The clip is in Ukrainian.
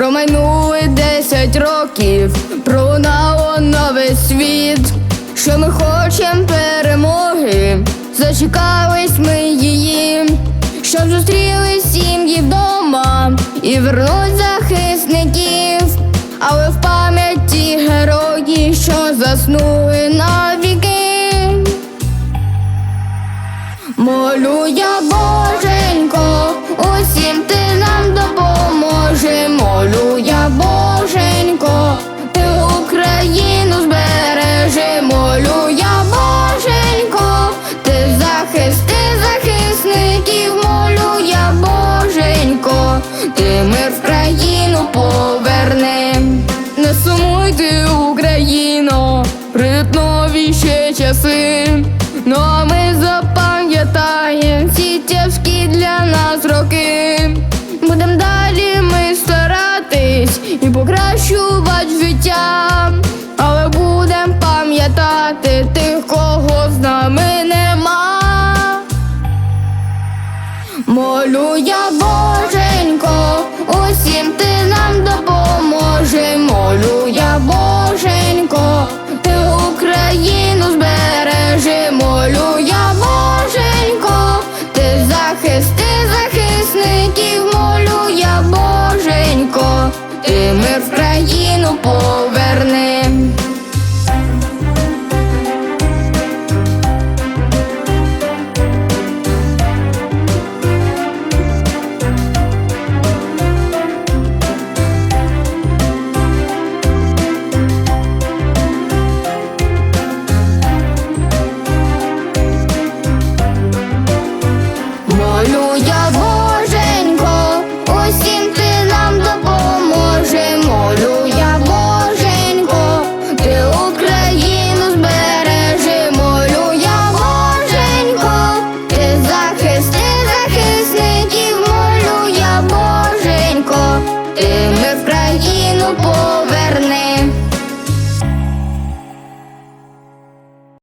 Промайнули десять років, пролунало новий світ, що ми хочемо перемоги, зачекались ми її, щоб зустріли сім'ї вдома і вернуть захисників, але в пам'яті герої, що заснули навіки. Молю я, Боженько, усім ти мир в країну поверни. Не сумуйте, Україно, нові ще часи. Ну а ми запам'ятаємо ці тяжкі для нас роки. Будем далі ми старатись і покращувати життя, але будем пам'ятати тих, кого з нами нема. Молю я, Боженько, в країну